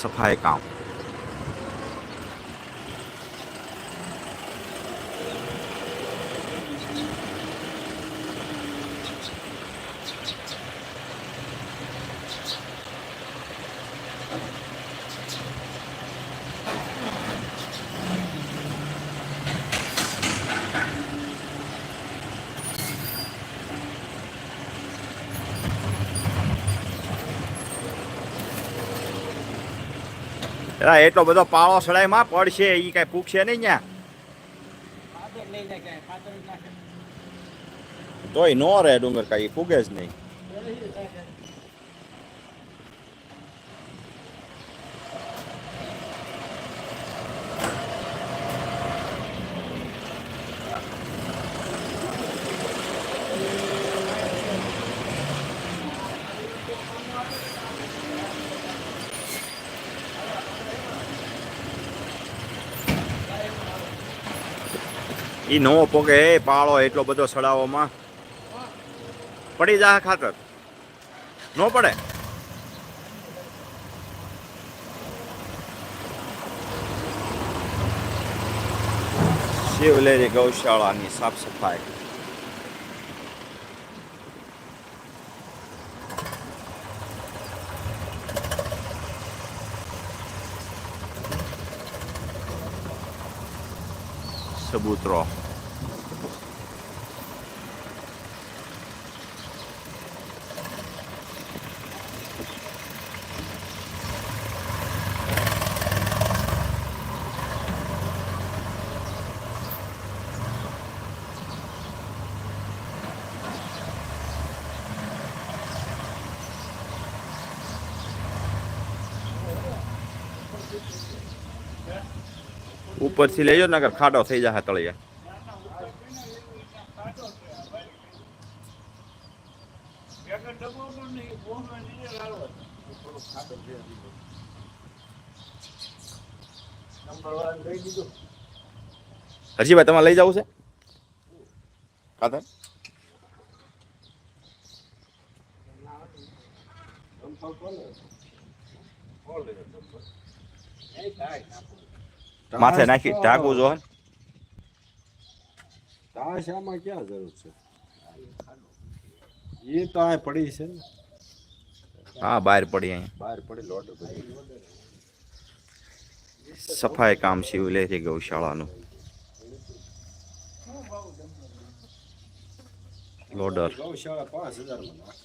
સફાઈ કામ એલા એટલો બધો પાળો સડાઈમાં પડશે એ કઈ પૂછશે નહીં ત્યાં તોય નો રહે ડુંગર કાંઈ ફૂગે જ નહીં. ઈ નવો પોકે એ પાળો, એટલો બધો સડાવવામાં પડી જા ખાતર. ન પડે? શિવલેરી ગૌશાળાની સાફ સફાઈ. outro ઉપરથી લેજો નકર ખાડો થઈ જશે તળિયા હજી ભાઈ તમારે લઈ જવું છે ખાતર માથે નાખી ઢાંકવું જો તાશ આમાં ક્યાં જરૂર છે એ તો આ પડી છે ને હા બહાર પડી અહીંયા બહાર પડી લોટ સફાઈ કામ શિવલેરી ગૌશાળાનું લોડર ગૌશાળા પાંચ હજારમાં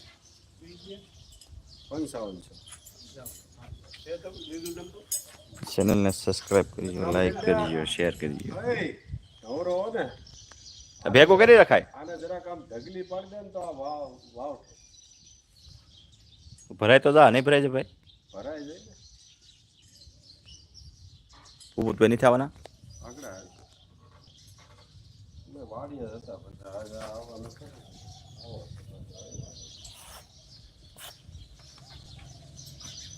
પંચાવન છે ચેનલને સબસ્ક્રાઇબ કરજો લાઈક કરજો શેર કરજો ઢોરો હો ને ભેગો કરી રખાય આને જરાક આમ ઢગલી પાડી દે ને તો આ વાવ વાવ ભરાય તો જા નહીં ભરાય છે ભાઈ ભરાઈ જાય ને ઉભું તો નહીં થવાના આગળ આવે. મેં વાડીએ જ હતા બધા આજે આવા નથી ને. આવો. હા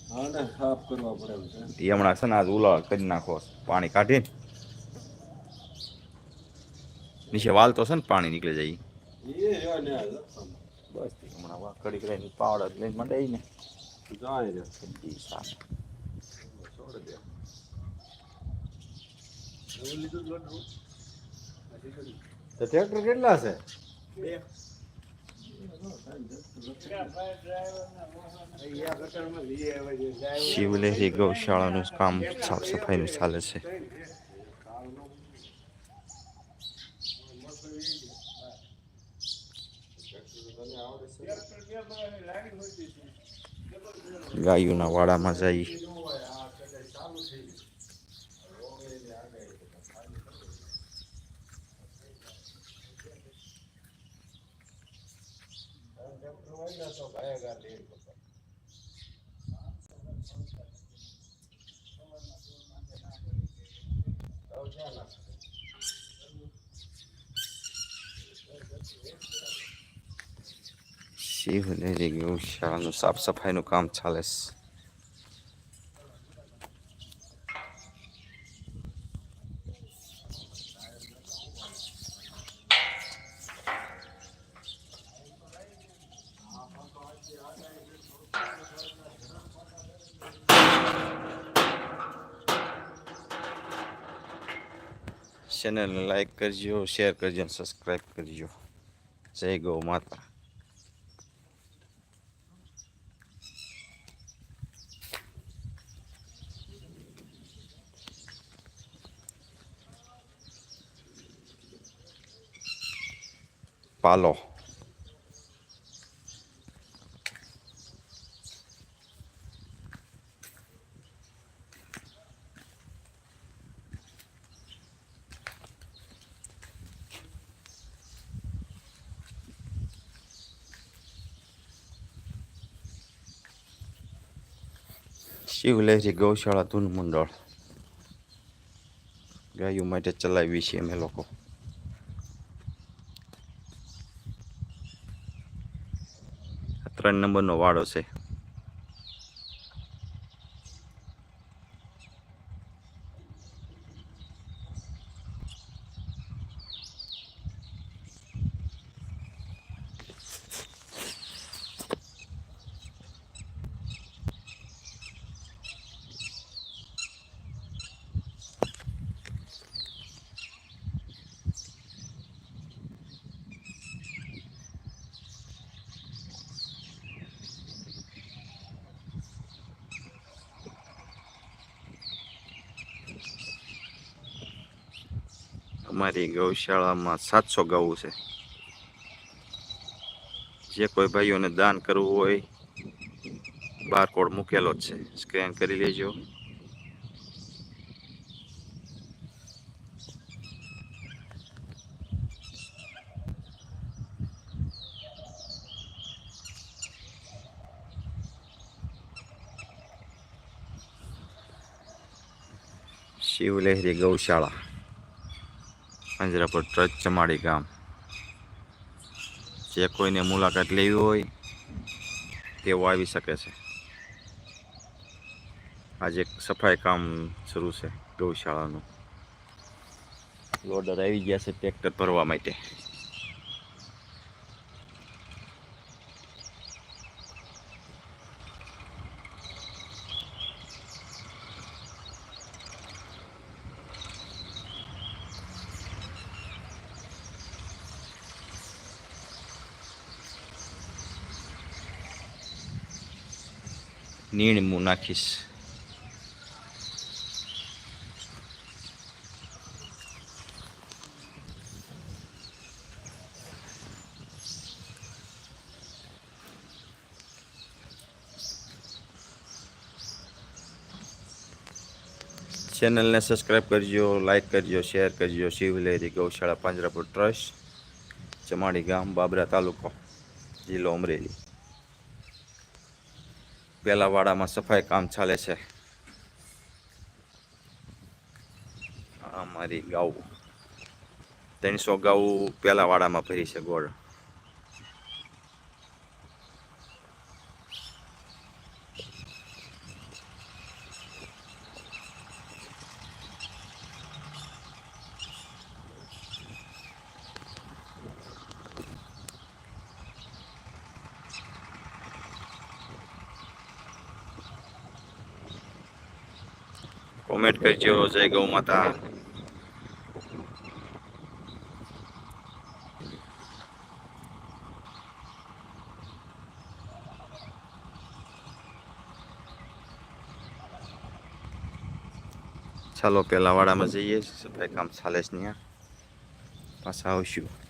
ને સાફ કરવા પડે છે. હમણાં છે ને આજ ઉલાળ કરી નાખો. પાણી કાઢીને. નીચે વાલ તો છે ને પાણી નીકળી જાય બસ હમણાં વા કડી કરીને પાવડા લઈને મંડાઈ ને. જાય રે છોડી દે. જ તો ટ્રેક્ટર કેટલા છે? શિવલેરી ગૌશાળાનું કામ સાફ સફાઈનું ચાલે છે. ગાયોના વાડામાં જઈ શિવ ડેરી શાળાનું સાફ સફાઈનું કામ ચાલે છે ચેનલને લાઈક કરજો શેર કરજો સબસ્ક્રાઈબ કરજો. જય ગૌ માતા. પાલો શિવલહેરી ગૌશાળા ધૂન મંડળ ગાયો માટે ચલાવી છે અમે લોકો આ ત્રણ નંબરનો વાડો છે. અમારી ગૌશાળામાં સાતસો ગૌ છે. જે કોઈ ભાઈઓને દાન કરવું હોય, બારકોડ મૂકેલો જ છે. સ્કેન કરી લેજો. શિવલહેરી ગૌશાળા. પાંજરાપુર ટ્રસ્ટ ચમાડી ગામ. જે કોઈને મુલાકાત લેવી હોય, તેઓ આવી શકે છે. આજે સફાઈ કામ શરૂ છે ગૌશાળાનું. લોડર આવી ગયા છે ટ્રેક્ટર ભરવા માટે. નીણમું નાખીશ. ચેનલને સબસ્ક્રાઈબ કરજો, લાઇક કરજો, શેર કરજો. શિવલેરી ગૌશાળા પાંજરાપુર ટ્રસ્ટ, ચમાડી ગામ, બાબરા તાલુકો, જિલ્લો અમરેલી. પેલા વાડામાં સફાઈ કામ ચાલે છે. આ મારી ગાઉ ત્રણસો ગાઉ પેલા વાડામાં ભરી છે ગોળ. કરજો જય ગૌ માતા ચાલો, પેલા વાડામાં જઈએ. સફાઈ કામ ચાલે છે ત્યાં. પાછા આવશું.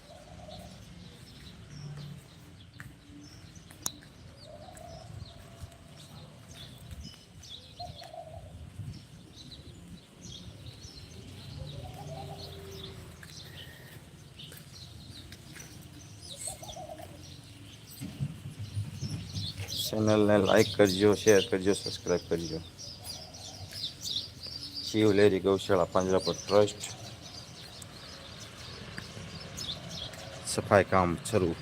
ચેનલને લાઈક કરજો શેર કરજો સબસ્ક્રાઈબ કરજો. શિવલેરી ગૌશાળા પાંજરાપોર ટ્રસ્ટ સફાઈ કામ શરૂ.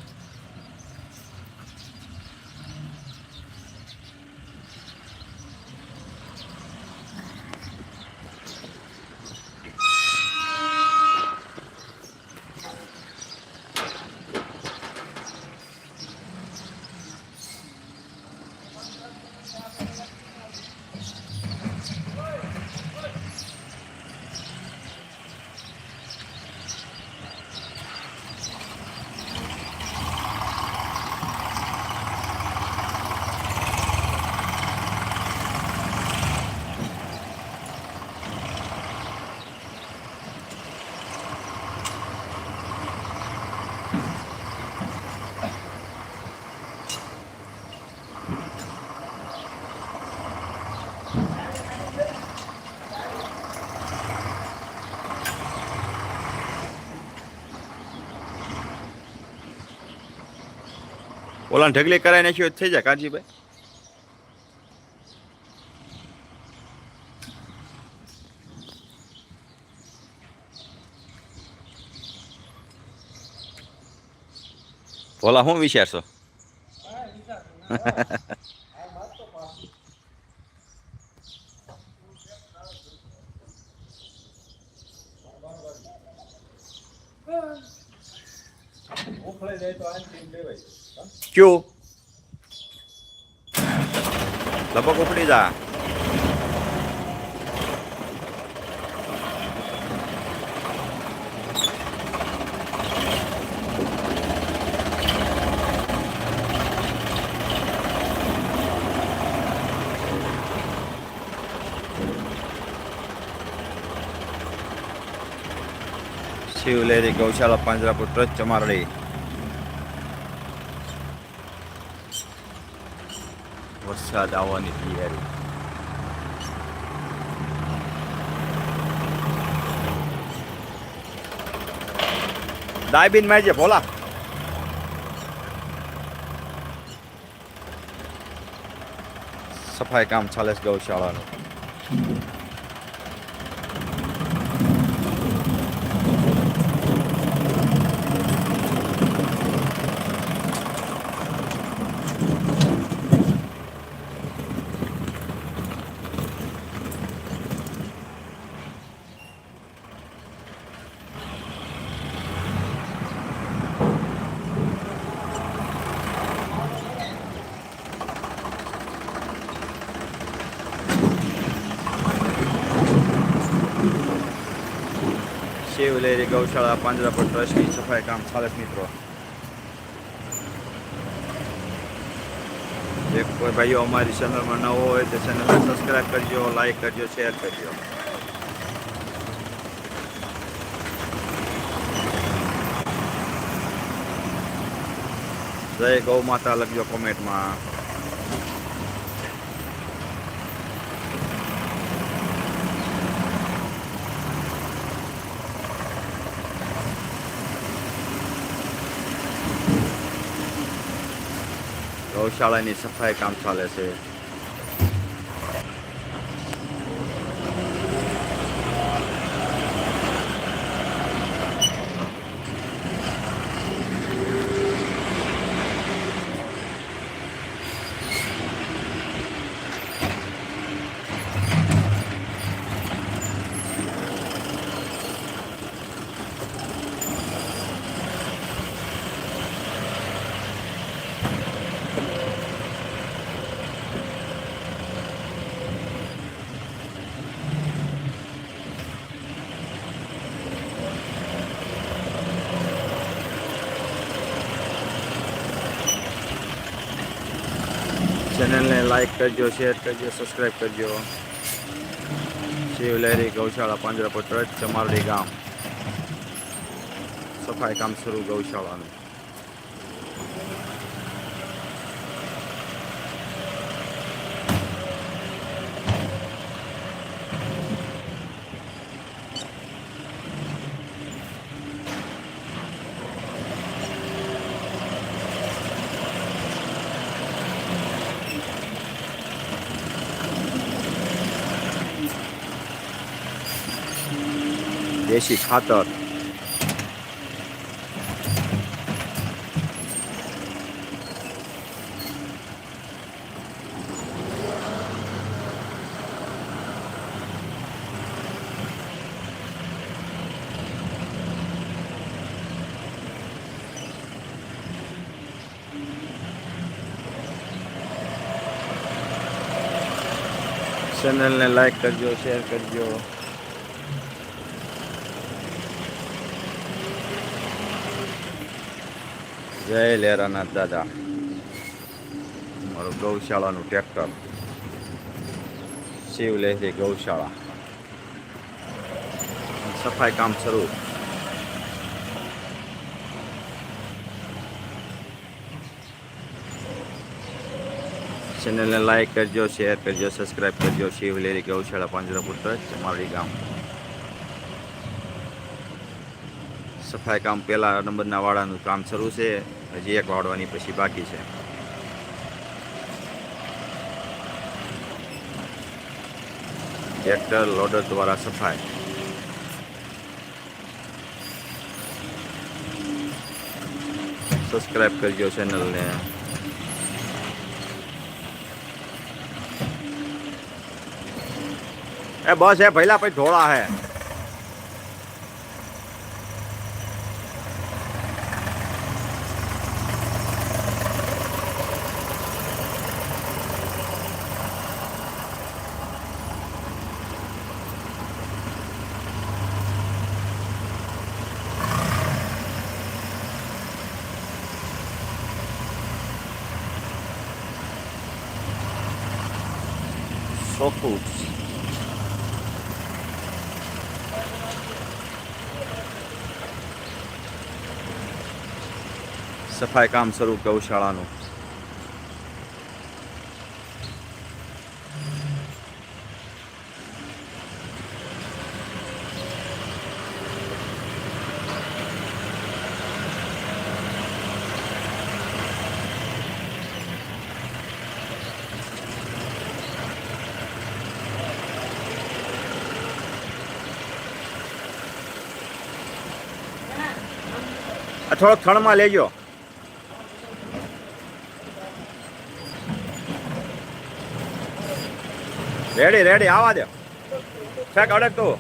ઓલા ઢગલી કરાવી નાખ્યો થઈ જાય કાળજીભાઈ ઓલા શું વિચારશો ઉખળે જાય તો આનથી લેવાય હા? ક્યું લપક ઉપડી જા શિવલેરી ગૌશાળા પાંજરાપુર ટ્રસ્ટ ચમારડી વરસાદ આવવાની તૈયારી દાયબીનમાં છે ભોલા સફાઈ કામ ચાલે છે ગૌશાળાનું શિવલેરી ગૌશાળા પાંજરાપુર ટ્રસ્ટની સફાઈ કામ ચાલે છે મિત્રો. એક કોઈ ભાઈઓ અમારી ચેનલમાં નવો હોય તો ચેનલને સબસ્ક્રાઈબ કરજો લાઈક કરજો શેર કરજો. જય ગૌ માતા, લખજો કોમેન્ટમાં ગૌશાળાની સફાઈ કામ ચાલે છે ચેનલને લાઈક કરજો શેર કરજો સબસ્ક્રાઈબ કરજો. શિવલહેરી ગૌશાળા પાંજરાપોટ ચમારડી ગામ. સફાઈ કામ શરૂ ગૌશાળાનું. દેશી ખાતર ચેનલને લાઈક કરજો શેર કરજો. જય લેરાનાથ દાદા. મારું ગૌશાળાનું ટ્રેક્ટર. શિવ લહેરી ગૌશાળા. સફાઈ કામ શરૂ. ચેનલને લાઈક કરજો શેર કરજો સબસ્ક્રાઈબ કરજો. શિવ લેરી ગૌશાળા પાંજરાપુર ટ્રસ્ટ મારી ગામ. સફાઈ કામ પહેલા નંબરના વાળાનું કામ શરૂ છે. હજી એક વાળવાની પછી બાકી છે. ટ્રેક્ટર, લોડર દ્વારા સફાઈ. સબસ્ક્રાઈબ કરજો ચેનલને. એ બસ એ ભૈલા પછી ઢોળા હે. સફાઈ કામ શરૂ ગૌશાળાનું. થોડોક થણમાં લેજો. રેડી રેડી, આવા દે. છેક અડક તું.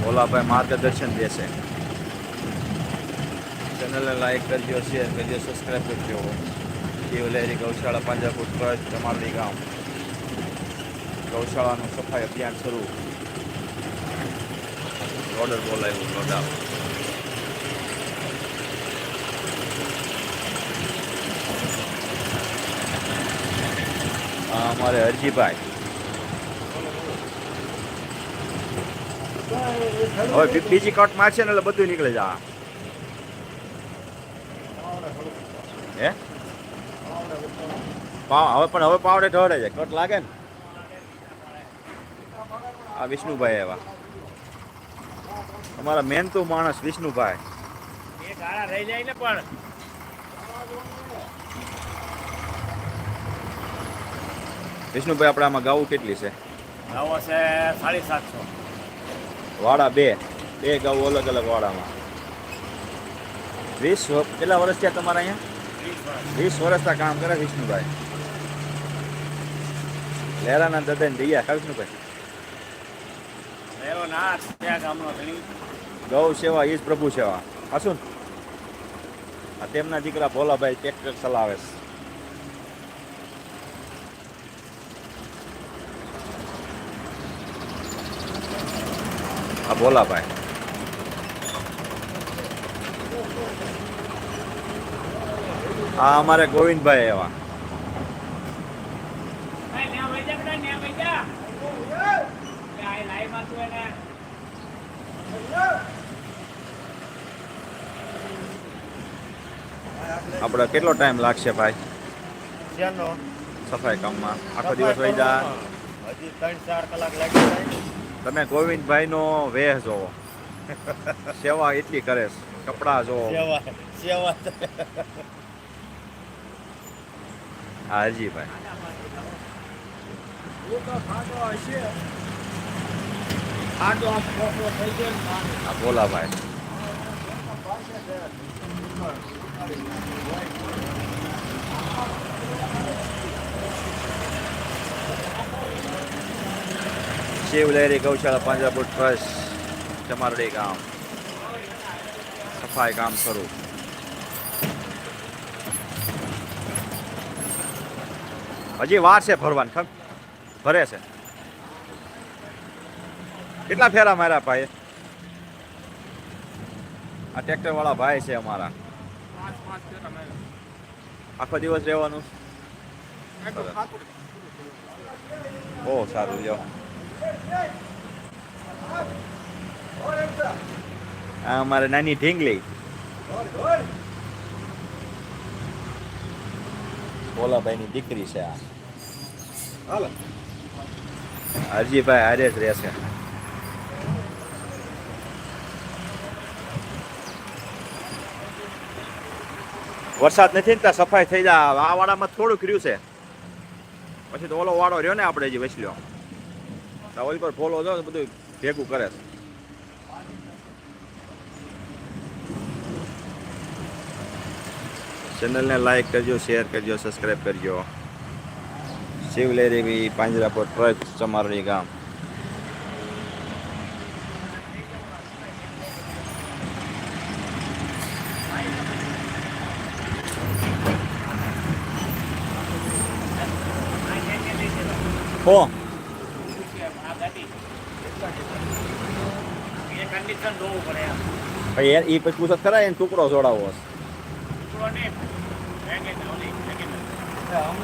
ભોલાભાઈ માર્ગદર્શન દેશે ચેનલને લાઈક કરજો શેર કરજો સબસ્ક્રાઈબ કરજો. દેવલહેરી ગૌશાળા પાંજરાપુર ટ્રસ્ટ, જમાલડી ગામ. ગૌશાળાનું સફાઈ અભિયાન શરૂ. ઓર્ડર બોલાવ્યું નો આ અમારે હરજીભાઈ. હવે બીજી કટ મારશે ને એટલે બધું નીકળે જા હે? પાવ, હવે પણ, હવે પાવડે ઢોરે છે. કટ લાગે ને? આ વિષ્ણુભાઈ એવા. અમારા મહેનતુ માણસ વિષ્ણુભાઈ. એ રહી જાય ને પણ. વિષ્ણુભાઈ આપણે આમાં ગાવું કેટલી છે? ગાવો છે સાડી સાતસો. વાડા બે. બે ગાવું અલગ અલગ વાડામાં. વીસ કેટલા વર્ષ થયા તમારા અહીંયા? વીસ વર્ષ. વર્ષના કામ કરે વિષ્ણુભાઈ. લહેરાના દદન દૈયા કા વિષ્ણુભાઈ? ગૌ સેવા જ પ્રભુ સેવા. હાસું આ તેમના દીકરા ભોલાભાઈ ટ્રેક્ટર ચલાવે છે. આ ભોલાભાઈ આ અમારે ગોવિંદભાઈ એવા. ન્યા વઈ જા બેટા ન્યા વઈ જા આ લાઈવમાં તું એને આપણે કેટલો ટાઈમ લાગશે ભાઈ? સફાઈ કામમાં? આખો દિવસ વહી જાય હજી ત્રણ ચાર કલાક લાગી જાય. તમે ગોવિંદભાઈનો વેહ જોવો. સેવા એટલી કરે છે. કપડાં જોવો. સેવા સેવા. આ હરજીભાઈ આટો આમ ખોખો થઈ ગયો ને પાણી. આ ભોલાભાઈ શિવ લહેરી ગૌશાળા પાંજરાપુર ટ્રસ્ટ ચમારડી ગામ. સફાઈ કામ શરૂ. હજી વાર છે ભરવાની ખબર? ભરે છે. કેટલા ફેરા માર્યા ભાઈ આ ટ્રેક્ટર વાળા ભાઈ છે અમારા. આખો દિવસ રહેવાનું? બહુ સારું લ્યો. આ અમારે નાની ઢીંગલી. ભોલાભાઈની દીકરી છે આ. હરજીભાઈ હારે જ રહેશે. વરસાદ નથી ને ત્યાં સફાઈ થઈ જાય. આ વાડામાં થોડુંક રહ્યું છે. પછી તો ઓલો વાડો રહ્યો ને આપણે જે વસલ્યો ઓલી પર ફોલો જો બધું ભેગું કરે છે. ચેનલને લાઈક કરજો, શેર કરજો સબસ્ક્રાઈબ કરજો. શિવલેરી પાંજરાપોર ટ્રક ચમારણી ગામ. ભાઈ એ પછી પૂછત ખરા એને ટુકડો જોડાવો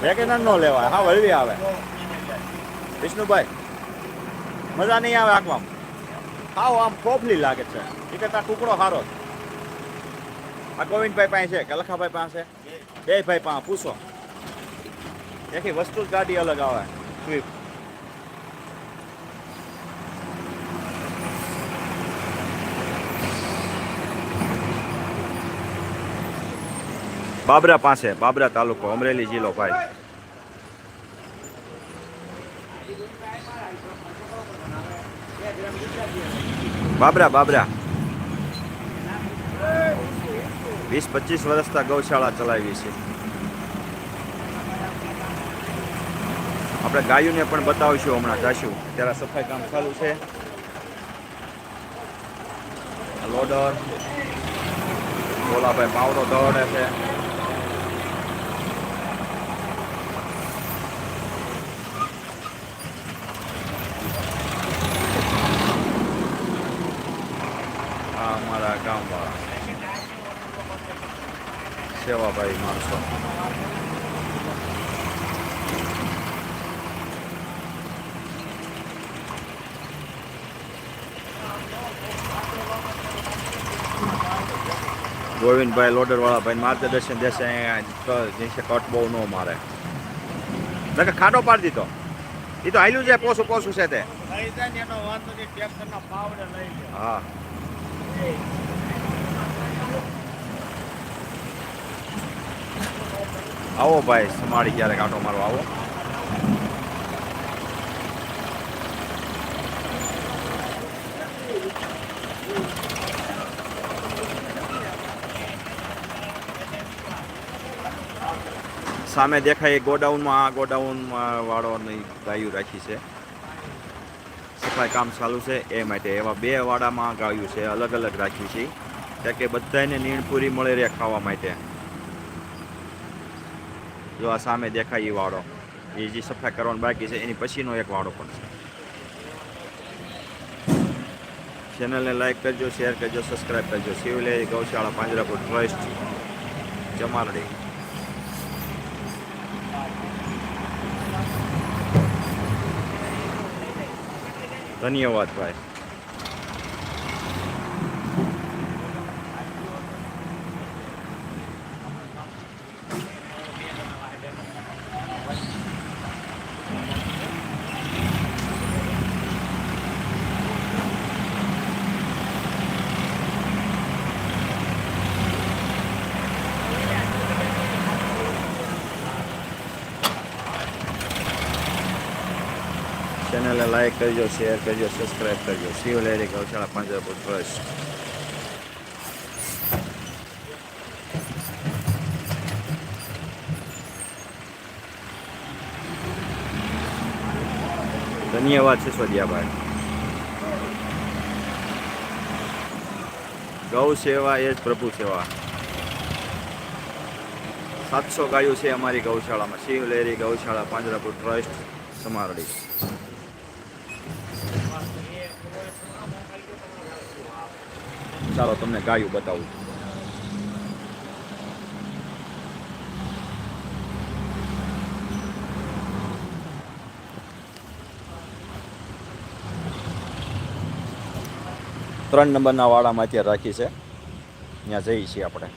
વેકેશન નો લેવાય. હા વળવી આવે. વિષ્ણુભાઈ મજા નહીં આવે આંકવામાં હાવ આમ ખોફલી લાગે છે. એ કરતા ટુકડો સારો આ ગોવિંદભાઈ પાસે છે કે લખાભાઈ પાસે? બે. ભાઈ પાસે પૂછો. એકી વસ્તુ જ ગાડી અલગ આવે. સ્વિફ્ટ બાબરા પાસે, બાબરા તાલુકો, અમરેલી જિલ્લો ભાઈ. બાબરા બાબરા. વીસ, પચીસ વર્ષના ગૌશાળા ચલાવી છે. આપણે ગાયોને પણ બતાવીશું હમણાં, જાશું. ત્યારે સફાઈ કામ ચાલુ છે. લોડર. ભોલાભાઈ પાવડો દોડે છે આ અમારા ગામવાળા સેવાભાઈ માણસો. ગોવિંદભાઈ લોડરવાળા ભાઈ માર્ગદર્શન દેશે અહીંયા કટ બહુ ન મારે. નકર ખાડો પાડી દીધો. એ તો હાલ્યું છે પોસું પોસું છે તે. હા. આવો ભાઈ, સમાડી ક્યારેક આટો મારવા આવો. સામે દેખાય ગોડાઉનમાં, આ ગોડાઉનમાં વાળોની ગાયું રાખી છે. સફાઈ કામ ચાલુ છે એ માટે એવા બે વાડામાં ગાયું છે અલગ અલગ રાખ્યું છે. ત્યાં કે બધાને નીણપૂરી મળે રહે ખાવા માટે. જો આ સામે દેખાય એ વાળો. એ જે સફાઈ કરવાનો બાકી છે, એની પછીનો એક વાળો પણ છે. ચેનલને લાઇક કરજો શેર કરજો સબસ્ક્રાઈબ કરજો. શિવલે ગૌશાળા, પાંજરાપુર ટ્રસ્ટ જમારડી ધન્યવાદ ભાઈ ચેનલને લાઈક કરજો શેર કરજો સબસ્ક્રાઈબ કરજો શિવ લહેરી ગૌશાળા પાંજરાપુર ટ્રસ્ટ ધન્યવાદ સિસોદિયાભાઈ ગૌ સેવા એ જ પ્રભુ સેવા સાતસો ગાયો છે અમારી ગૌશાળામાં શિવ લહેરી ગૌશાળા પાંજરાપુર ટ્રસ્ટ સમારડી ચાલો તમને ગાયું બતાવું. ત્રણ નંબરના વાડામાં અત્યારે રાખી છે. ત્યાં જઈએ છીએ આપણે.